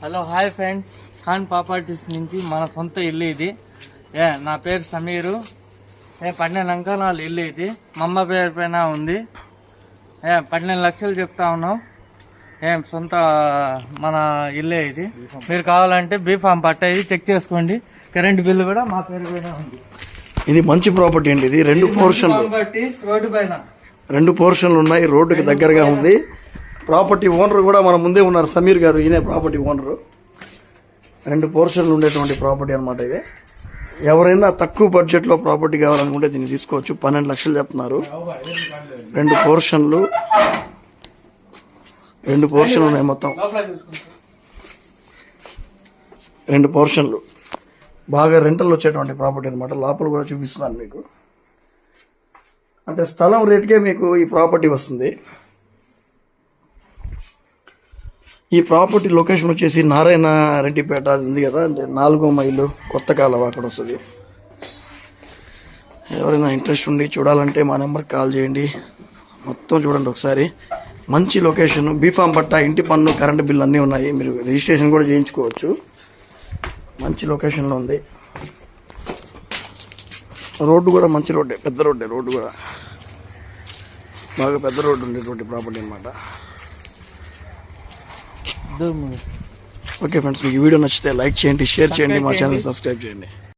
Hello hi friends Khan properties నుంచి మన సొంత ఇల్లు ఇది. ఏ నా పేరు సమీరు. ఏ పన్నెండు అంకణాలు ఇల్లు ఇది. మా అమ్మ పేరు పైన ఉంది. ఏ పన్నెండు లక్షలు చెప్తా ఉన్నాం. ఏం సొంత మన ఇల్లే ఇది. మీరు కావాలంటే బీ ఫామ్ పట్ట ఇది చెక్ చేసుకోండి. కరెంట్ బిల్లు కూడా మా పేరు పైన ఉంది. ఇది మంచి ప్రాపర్టీ అండి. ఇది రెండు పోర్షన్లు. రోడ్డు పైన. రెండు పోర్షన్లు ఉన్నాయి. రోడ్డుకి దగ్గరగా ఉంది. ప్రాపర్టీ ఓనర్ కూడా మన ముందే ఉన్నారు. సమీర్ గారు ఈయనే ప్రాపర్టీ ఓనరు రెండు పోర్షన్లు ఉండేటువంటి ప్రాపర్టీ అనమాట ఇది ఎవరైనా తక్కువ బడ్జెట్లో ప్రాపర్టీ కావాలనుకుంటే దీన్ని తీసుకోవచ్చు. పన్నెండు లక్షలు చెప్తున్నారు. రెండు పోర్షన్లు రెండు పోర్షన్లు ఉన్నాయి మొత్తం. రెండు పోర్షన్లు బాగా రెంటల్ వచ్చేటువంటి ప్రాపర్టీ అనమాట లోపల కూడా చూపిస్తున్నాను మీకు. అంటే స్థలం రేటుకే మీకు ఈ ప్రాపర్టీ వస్తుంది. ఈ ప్రాపర్టీ లొకేషన్ వచ్చేసి నారాయణ రెడ్డిపేట అది ఉంది కదా అంటే నాలుగో మైలు కొత్త కాలువ అక్కడ వస్తుంది. ఎవరైనా ఇంట్రెస్ట్ ఉండి చూడాలంటే మా నెంబర్కి కాల్ చేయండి. మొత్తం చూడండి ఒకసారి. మంచి లొకేషన్ బీఫామ్ పట్ట ఇంటి పన్ను కరెంటు బిల్లు అన్నీ ఉన్నాయి. మీరు రిజిస్ట్రేషన్ కూడా చేయించుకోవచ్చు. మంచి లొకేషన్లో ఉంది. రోడ్డు కూడా మంచి రోడ్డే పెద్ద రోడ్డే రోడ్డు కూడా. బాగా పెద్ద రోడ్డు ఉండేటువంటి ప్రాపర్టీ అనమాట ఓకే ఫ్రెండ్స్ మీకు ఈ వీడియో నచ్చితే లైక్ చేయండి షేర్ చేయండి మా ఛానల్ సబ్స్క్రైబ్ చేయండి.